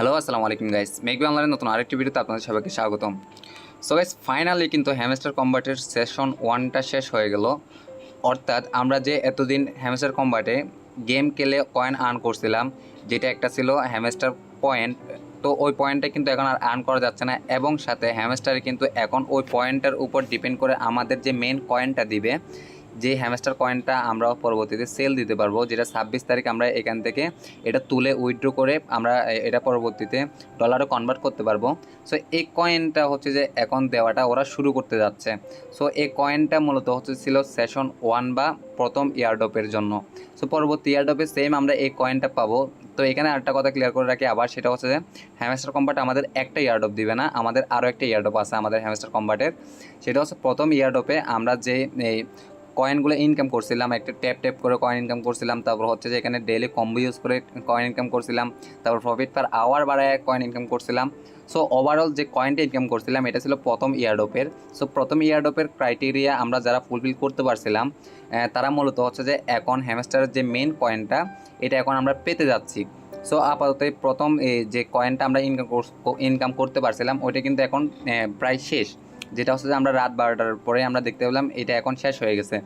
Hello আসসালামু আলাইকুম guys মেঘবি অনলাইনের নতুন আরেকটি ভিডিওতে আপনাদের সবাইকে স্বাগতম। সো গাইস ফাইনালি কিন্তু হ্যামস্টার কম্বাটের সেশন ওয়ানটা শেষ হয়ে গেল। অর্থাৎ আমরা যে এতদিন হ্যামস্টার কম্বাটে গেম খেলে কয়েন আর্ন করছিলাম, যেটা একটা ছিল হ্যামস্টার পয়েন্ট তো ওই পয়েন্টটা কিন্তু এখন আর আর্ন করা যাচ্ছে না। এবং সাথে হ্যামস্টারে কিন্তু এখন ওই পয়েন্টের উপর ডিপেন্ড করে আমাদের যে মেন কয়েনটা দিবে যে হ্যামস্টার কয়েনটা আমরা পরবর্তীতে সেল দিতে পারব, যেটা ছাব্বিশ তারিখ আমরা এখান থেকে এটা তুলে উইথড্র করে আমরা এটা পরবর্তীতে ডলারে কনভার্ট করতে পারব। সো এই কয়েনটা হচ্ছে যে এখন দেওয়াটা ওরা শুরু করতে যাচ্ছে। সো এই কয়েনটা মূলত হচ্ছে ছিল সেশন ওয়ান বা প্রথম ইয়ারডপের জন্য। সো পরবর্তী ইয়ারডপে সেম আমরা এই কয়েনটা পাবো। তো এখানে আরেকটা কথা ক্লিয়ার করে রাখি আবার, সেটা হচ্ছে যে হ্যামস্টার কম্বাট আমাদের একটা ইয়ারডপ দিবে না, আমাদের আরও একটা ইয়ারডপ আছে আমাদের হ্যামস্টার কম্বাটের সেটা হচ্ছে প্রথম ইয়ারডপে আমরা যে কয়েনগুলো ইনকাম করছিলাম, একটা ট্যাপ ট্যাপ করে কয়েন ইনকাম করছিলাম, তারপর হচ্ছে যে এখানে ডেলি কম্বো ইউজ করে কয়েন ইনকাম করছিলাম, তারপর প্রফিট পার আওয়ার বাড়ায় কয়েন ইনকাম করছিলাম। সো ওভারঅল যে কয়েনটা ইনকাম করছিলাম, এটা ছিল প্রথম ইয়ারডোপের। সো প্রথম ইয়ারডোপের ক্রাইটেরিয়া আমরা যারা ফুলফিল করতে পারছিলাম তারা মূলত হচ্ছে যে এখন হ্যামস্টারের যে মেন কয়েনটা এটা এখন আমরা পেতে যাচ্ছি। সো আপাতত প্রথম যে কয়েনটা আমরা ইনকাম ইনকাম করতে পারছিলাম, ওইটা কিন্তু এখন প্রায় শেষ। যেটা হচ্ছে যে আমরা রাত বারোটার পরে আমরা দেখতে পেলাম, এটা এখন শেষ হয়ে গেছে।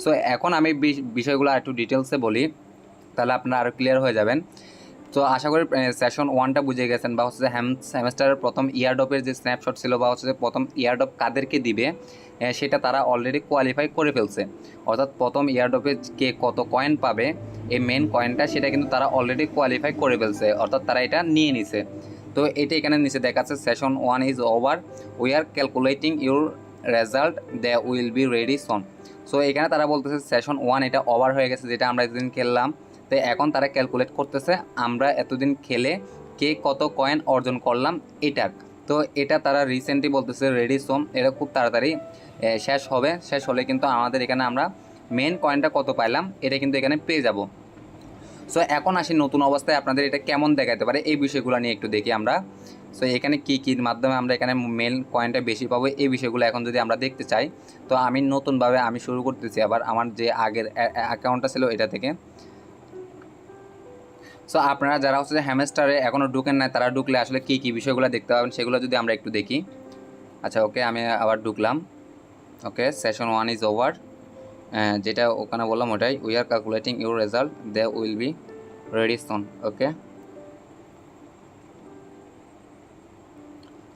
সো এখন আমি বিষ- বিষয়গুলো একটু ডিটেলসে বলি, তাহলে আপনারা আরও ক্লিয়ার হয়ে যাবেন। তো আশা করি সেশন ওয়ানটা বুঝে গেছেন বা হচ্ছে হ্যাম সেমেস্টারের প্রথম ইয়ারডপের যে স্ন্যাপশট ছিল বা হচ্ছে প্রথম ইয়ারডপ কাদেরকে দিবে সেটা তারা অলরেডি কোয়ালিফাই করে ফেলছে। অর্থাৎ প্রথম ইয়ারডপে কে কত কয়েন পাবে, এই মেন কয়েনটা সেটা কিন্তু তারা অলরেডি কোয়ালিফাই করে ফেলছে। অর্থাৎ তারা এটা নিয়ে নিছে। তো এটা এখানে নিচে দেখাচ্ছে session one is over we are calculating your result the will be ready soon so এখানে তারা বলতেছে সেশন ওয়ান এটা ওভার হয়ে গেছে, যেটা আমরা এতদিন খেললাম। তো এখন তারা ক্যালকুলেট করতেছে, আমরা এতদিন খেলে কে কত কয়েন অর্জন করলাম এটার তো এটা তারা রিসেন্টলি বলতেছে রেডি সোম এটা খুব তাড়াতাড়ি শেষ হবে। শেষ হলে কিন্তু আমাদের এখানে আমরা মেন কয়েনটা কত পাইলাম, এটা কিন্তু এখানে পেয়ে যাব। সো এখন আসি নতুন অবস্থায় আপনাদের এটা কেমন দেখাতে পারে, এই বিষয়গুলো নিয়ে একটু দেখি আমরা। সো এখানে কী কী মাধ্যমে আমরা এখানে মেল কয়েনটা বেশি পাবো, এই বিষয়গুলো এখন যদি আমরা দেখতে চাই, তো আমি নতুনভাবে আমি শুরু করতেছি আবার আমার যে আগের অ্যাকাউন্টটা ছিল এটা থেকে। সো আপনারা যারা হচ্ছে হ্যামস্টারে এখনও ঢুকেন না তারা ঢুকলে আসলে কী কী বিষয়গুলো দেখতে পাবেন সেগুলো যদি আমরা একটু দেখি। আচ্ছা ওকে আমি আবার ঢুকলাম। Okay session one is over যেটা ওখানে বললাম ওটাই। We are calculating your result they will be ready soon okay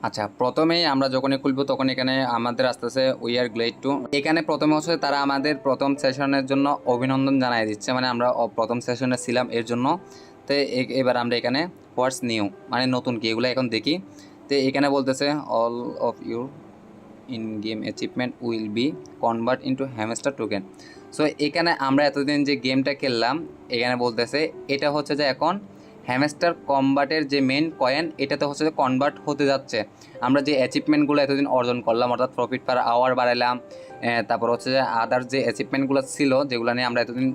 আচ্ছা প্রথমেই আমরা যখনই খুলবো তখন এখানে আমাদের আস্তে আস্তে উই আর গ্লেড টু এখানে প্রথমে হচ্ছে তারা আমাদের প্রথম সেশনের জন্য অভিনন্দন জানাই দিচ্ছে। মানে আমরা প্রথম সেশনে ছিলাম এর জন্য। তো এবার আমরা এখানে হোয়াটস নিউ মানে নতুন কি? এগুলো এখন দেখি। তো এখানে বলতেছে all of your in game achievement will be convert into hamster token so এখানে আমরা এতদিন যে গেমটা খেললাম, এখানে বলতেছে, এটা হচ্ছে যে এখন হ্যামস্টার কম্বাটের যে মেন কয়েন এটাতে হচ্ছে যে কনভার্ট হতে যাচ্ছে। আমরা যে অ্যাচিভমেন্টগুলো এতদিন অর্জন করলাম, অর্থাৎ প্রফিট পার আওয়ার বাড়াইলাম তারপর হচ্ছে যে আদার যে অ্যাচিভমেন্টগুলো ছিল, যেগুলো নিয়ে আমরা এতদিন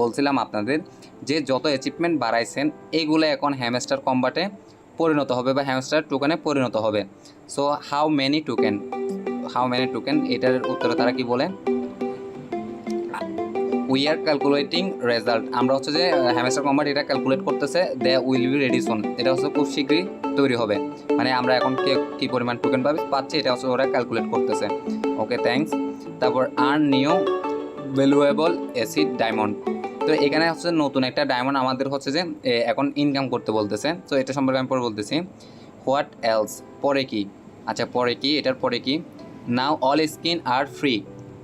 বলছিলাম আপনাদের, যে যত অ্যাচিভমেন্ট বাড়াইছেন এইগুলো এখন হ্যামস্টার কম্বাটে পরিণত হবে বা হ্যামস্টার টোকেনে পরিণত হবে। So how many token how many token এটার উত্তরে তারা কি বলে? উই আর ক্যালকুলেটিং রেজাল্ট আমরা হচ্ছে যে হ্যামেস্টার কম্বাট এটা ক্যালকুলেট করতেছে they will be ready soon এটা হচ্ছে খুব শীঘ্রই তৈরি হবে। মানে আমরা এখন কে, কী পরিমাণ টোকেন পাবে, পাচ্ছি, এটা হচ্ছে ওরা ক্যালকুলেট করতেছে। ওকে থ্যাঙ্কস তারপর earn new valuable asset diamond তো এখানে হচ্ছে নতুন একটা ডায়মন্ড আমাদের হচ্ছে যে এখন ইনকাম করতে বলতেছে। তো এটা সম্পর্কে আমি পরে বলতেছি। হোয়াট এলস পরে কি? আচ্ছা পরে কি? এটার পরে কি? Now all skin are free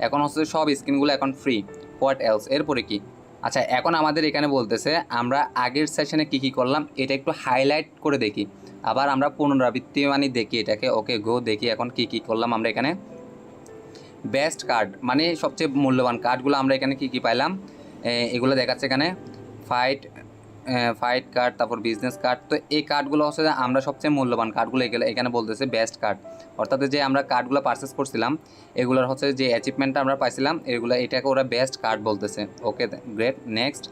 এখন হচ্ছে সব স্কিনগুলো এখন ফ্রি হোয়াট এলস এরপরে কি? আচ্ছা এখন আমাদের এখানে বলতেছে, আমরা আগের সেশনে কি কি করলাম? এটা একটু হাইলাইট করে দেখি। আবার আমরা পুনরাবৃত্তি মানে দেখি এটাকে। ওকে গো দেখি এখন কি কি করলাম আমরা এখানে। বেস্ট কার্ড মানে সবচেয়ে মূল্যবান কার্ডগুলো আমরা এখানে কি কি পাইলাম? এগুলো দেখাচ্ছে এখানে। ফাইট ফাইট কার্ড তারপর বিজনেস কার্ড তো এই কার্ডগুলো হচ্ছে আমরা সবচেয়ে মূল্যবান কার্ডগুলো এখানে বলতেছে বেস্ট কার্ড অর্থাৎ যে আমরা কার্ডগুলো পারচেস করছিলাম, এগুলোর হচ্ছে যে অ্যাচিভমেন্টটা আমরা পাইছিলাম, এগুলো এটাকে ওরা বেস্ট কার্ড বলতেছে। ওকে গ্রেট নেক্সট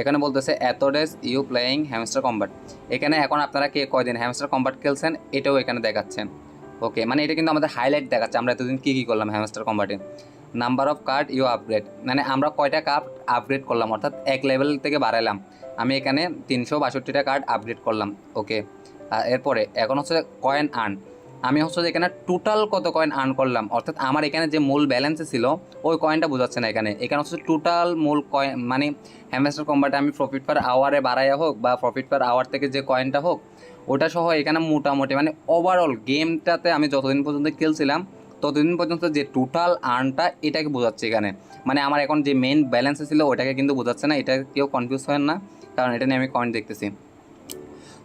এখানে বলতেছে এত days you playing hamster combat এখানে এখন আপনারা কে কয়দিন হ্যামস্টার কম্বাট খেলছেন, এটাও এখানে দেখাচ্ছেন ওকে মানে এটা কিন্তু আমাদের হাইলাইট দেখাচ্ছে, আমরা এতদিন কী কী করলাম hamster কম্বাটে number of card you upgrade মানে আমরা কয়টা কার্ড আপগ্রেড করলাম, অর্থাৎ এক লেভেল থেকে বাড়াইলাম। আমি এখানে তিনশো বাষট্টিটা কার্ড আপগ্রেড করলাম ওকে এরপরে, এখন হচ্ছে কয়েন আর্ন আমি হচ্ছে যে এখানে টোটাল কত কয়েন আর্ন করলাম? অর্থাৎ আমার এখানে যে মূল ব্যালেন্সে ছিল, ওই কয়েনটা বোঝাচ্ছে না এখানে। এখানে হচ্ছে টোটাল মূল কয়েন মানে হ্যামস্টার কম্বাটে আমি প্রফিট পার আওয়ারে বাড়াইয়া হোক বা প্রফিট পার আওয়ার থেকে যে কয়েনটা হোক, ওটা সহ এখানে মোটামুটি মানে ওভারঅল গেমটাতে আমি যতদিন পর্যন্ত খেলছিলাম, ততদিন পর্যন্ত যে টোটাল আর্নটা এটাকে বোঝাচ্ছে এখানে। মানে আমার এখন যে মেইন ব্যালেন্সে ছিল, ওটাকে কিন্তু বোঝাচ্ছে না, এটা কেউ কনফিউজ হয় না, কারণ এটা নিয়ে আমি কয়েন দেখতেছি।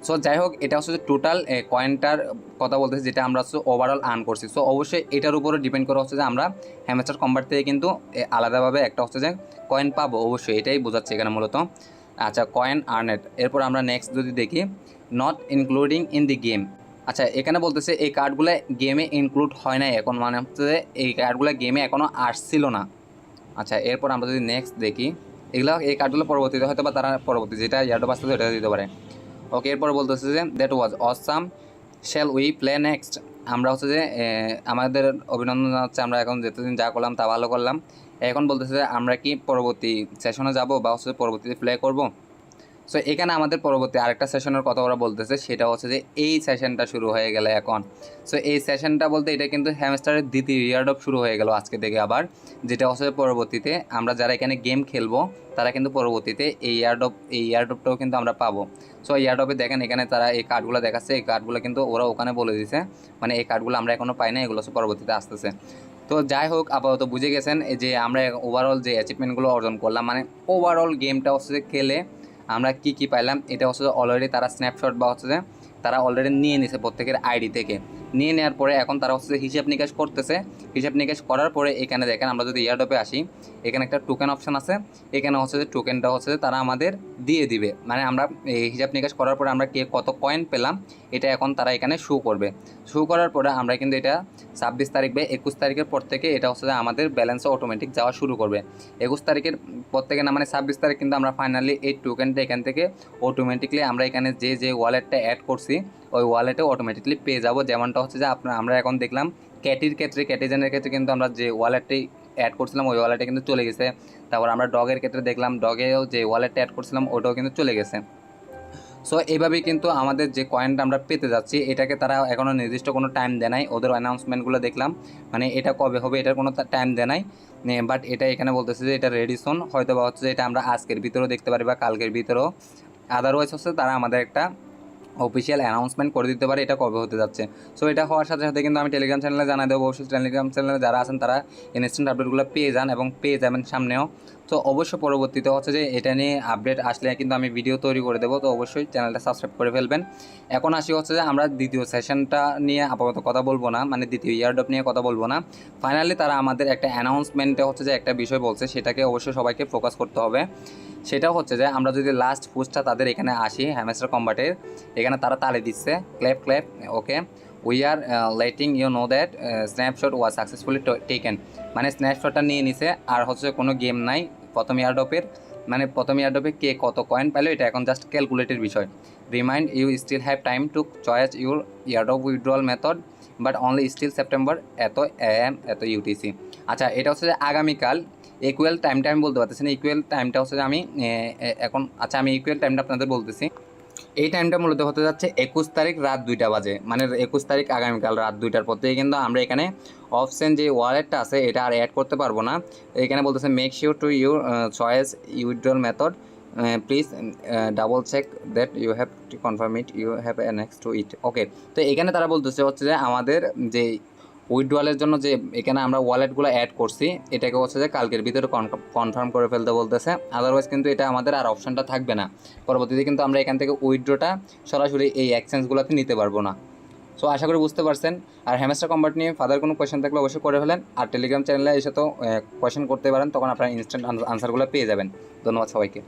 সো যাই হোক এটা হচ্ছে টোটাল কয়েনটার কথা বলতেছি, যেটা আমরা হচ্ছে ওভারঅল আর্ন করছি। সো অবশ্যই এটার উপরে ডিপেন্ড করা হচ্ছে যে আমরা হ্যামেস্টার কম্বার থেকে কিন্তু আলাদাভাবে একটা হচ্ছে যে কয়েন পাবো। অবশ্যই এটাই বোঝাচ্ছে এখানে মূলত। আচ্ছা কয়েন আর্নেট এরপর আমরা নেক্সট যদি দেখি not including in the game আচ্ছা এখানে বলতেছে এই কার্ডগুলো গেমে ইনক্লুড হয় নাই এখন মানে হচ্ছে যে এই কার্ডগুলো গেমে এখনও আসছিল না। আচ্ছা এরপর আমরা যদি নেক্সট দেখি, এগুলো, এই কার্ডগুলো পরবর্তীতে হয়তো বা তারা পরবর্তী যেটা ইয়ারডো বাঁচতে ওটা দিতে পারে। ওকে, এরপর বলতেছে যে that was awesome shall we play next আমরা হচ্ছে যে আমাদের অভিনন্দন জানাচ্ছে, আমরা এখন যেতদিন যা করলাম তা ভালো করলাম। এখন বলতেছে যে, আমরা কি পরবর্তী সেশনে যাব বা হচ্ছে পরবর্তীতে প্লে করব? সো এখানে আমাদের পরবর্তী আরেকটা সেশনের কথা ওরা বলতেছে, সেটা হচ্ছে যে এই সেশনটা শুরু হয়ে গেলে এখন। সো এই সেশনটা বলতে এটা কিন্তু হ্যামস্টারের দ্বিতীয় ইয়ার্ড অফ শুরু হয়ে গেল আজকে থেকে আবার, যেটা হচ্ছে পরবর্তীতে আমরা যারা এখানে গেম খেলব, তারা কিন্তু পরবর্তীতে এই ইয়ার্ড অফ এই ইয়ার্ড অফটাও কিন্তু আমরা পাবো। সো ইয়ার্ড অফে দেখেন এখানে তারা এই কার্ডগুলো দেখাচ্ছে, এই কার্ডগুলো কিন্তু ওরা ওখানে বলে দিছে মানে এই কার্ডগুলো আমরা এখনও পাই না এগুলো পরবর্তীতে আসতেছে। তো যাই হোক, আপাতত বুঝে গেছেন যে আমরা ওভারঅল যে অ্যাচিভমেন্টগুলো অর্জন করলাম মানে ওভারঅল গেমটা হচ্ছে খেলে আমরা কি কি পাইলাম? এটা হচ্ছে অলরেডি তারা স্ন্যাপশট বা হচ্ছে যে তারা অলরেডি নিয়ে নিছে প্রত্যেকের আইডি থেকে। নিয়ে নেওয়ার পরে এখন তারা হচ্ছে হিসাব নিকাশ করতেছে। হিসাব নিকাশ করার পরে এখানে দেখেন আমরা যদি ইয়ারডপে আসি, এখানে একটা টোকেন অপশান আছে। এখানে হচ্ছে যে টোকেনটা হচ্ছে তারা আমাদের দিয়ে দিবে। মানে আমরা এই হিসাব নিকাশ করার পরে আমরা কে, কত কয়েন পেলাম, এটা এখন তারা এখানে শো করবে। শো করার পরে আমরা কিন্তু এটা ছাব্বিশ তারিখ বা একুশ তারিখের পর থেকে এটা হচ্ছে যে আমাদের ব্যালেন্সে অটোমেটিক যাওয়া শুরু করবে। একুশ তারিখের পর থেকে না মানে ছাব্বিশ তারিখ কিন্তু আমরা ফাইনালি এই টোকেনটা এখান থেকে অটোমেটিকলি আমরা এখানে যে যে ওয়ালেটটা অ্যাড করছি, ওই ওয়ালেটে অটোমেটিকলি পেয়ে যাব। যেমনটা হচ্ছে যে আপনার, আমরা এখন দেখলাম ক্যাটির ক্ষেত্রে ক্যাটিজেনের ক্ষেত্রে কিন্তু আমরা যে ওয়ালেটটি অ্যাড করছিলাম, ওই ওয়ালেটে কিন্তু চলে গেছে। তারপর আমরা ডগের ক্ষেত্রে দেখলাম ডগেও যে ওয়ালেটটা অ্যাড করছিলাম, ওটাও কিন্তু চলে গেছে। সো এইভাবেই কিন্তু আমাদের যে কয়েনটা আমরা পেতে যাচ্ছি, এটাকে তারা এখনও নির্দিষ্ট কোনো টাইম দেয় নাই। ওদের অ্যানাউন্সমেন্টগুলো দেখলাম মানে এটা কবে হবে, এটার কোনো টাইম দেয় নাই। বাট এটা এখানে বলতেছে যে এটা রেডিসন হয়তো বা হচ্ছে এটা আমরা আজকের ভিতরেও দেখতে পারি বা কালকের ভিতরেও। আদারওয়াইজ হচ্ছে তারা আমাদের একটা অফিসিয়াল অ্যানাউন্সমেন্ট করে দিতে পারে, এটা কবে হতে যাচ্ছে। সো এটা হওয়ার সাথে সাথে কিন্তু আমি টেলিগ্রাম চ্যানেলে জানাই দেবো। অবশ্যই টেলিগ্রাম চ্যানেলে যারা আছেন, তারা ইনস্ট্যান্ট আপডেটগুলো পেয়ে যান এবং পেয়ে যাবেন সামনেও। তো অবশ্যই পরবর্তীতে হচ্ছে যে, এটা নিয়ে আপডেট আসলে কিন্তু আমি ভিডিও তৈরি করে দেবো। তো অবশ্যই চ্যানেলটা সাবস্ক্রাইব করে ফেলবেন। এখন আসি হচ্ছে যে, আমরা দ্বিতীয় সেশনটা নিয়ে আপাতত কথা বলব না মানে দ্বিতীয় ইয়ারডপ নিয়ে কথা বলব না। ফাইনালি তারা আমাদের একটা অ্যানাউন্সমেন্টে হচ্ছে যে, একটা বিষয় বলছে, সেটাকে অবশ্যই সবাইকে ফোকাস করতে হবে। সেটা হচ্ছে যে আমরা যদি লাস্ট পোস্টটা তাদের এখানে আসি হ্যামেস্টার কম্বাটের এখানে তারা তালে দিচ্ছে clap clap okay we are letting you know that snapshot was successfully taken মানে স্ন্যাপশটটা নিয়ে নিছে, আর হচ্ছে কোনো গেম নাই, প্রথম ইয়ারডপের মানে প্রথম ইয়ারডপে কে কত কয়েন পাইলো এটা এখন জাস্ট ক্যালকুলেটের বিষয়। Remind you still have time to choice your airdrop withdrawal method but only still September, at AM at UTC আচ্ছা এটা হচ্ছে যে আগামীকাল। ইকুয়াল টাইমটা আমি বলতে পারতেছি না। ইকুয়াল টাইমটা হচ্ছে যে আমি এখন আচ্ছা আমি ইকুয়াল টাইমটা আপনাদের বলতেছি। এই টাইমটা মূলত হতে যাচ্ছে একুশ তারিখ রাত দুইটা বাজে। মানে একুশ তারিখ আগামীকাল রাত দুইটার পর থেকে কিন্তু আমরা এখানে অপশন যে ওয়ালেটটা আছে, এটা আর অ্যাড করতে পারব না। এখানে বলতেছে make sure to your choice withdrawal method please double check that you have to confirm it you have a next to it okay তো এখানে তারা বলতেছে হচ্ছে যে আমাদের যে উইথড্রয়ালের জন্য যে এখানে আমরা ওয়ালেটগুলো অ্যাড করছি, এটাকে হচ্ছে যে কালকের ভিতরে কনফার্ম করে ফেলতে বলতেছে। আদারওয়াইজ কিন্তু এটা আমাদের আর অপশনটা থাকবে না। পরবর্তীতে কিন্তু আমরা এখান থেকে উইথড্রটা সরাসরি এই এক্সচেঞ্জগুলোতে নিতে পারব না। সো আশা করি বুঝতে পারছেন। আর হ্যামেস্টার কম্বাট নিয়ে ফাদার কোনো কোয়েশ্চেন থাকলে অবশ্যই করে ফেলেন। আর টেলিগ্রাম চ্যানেলে এসে তো কোয়েশ্চেন করতে পারেন, তখন আপনারা ইনস্ট্যান্ট আনসারগুলো পেয়ে যাবেন। ধন্যবাদ সবাইকে।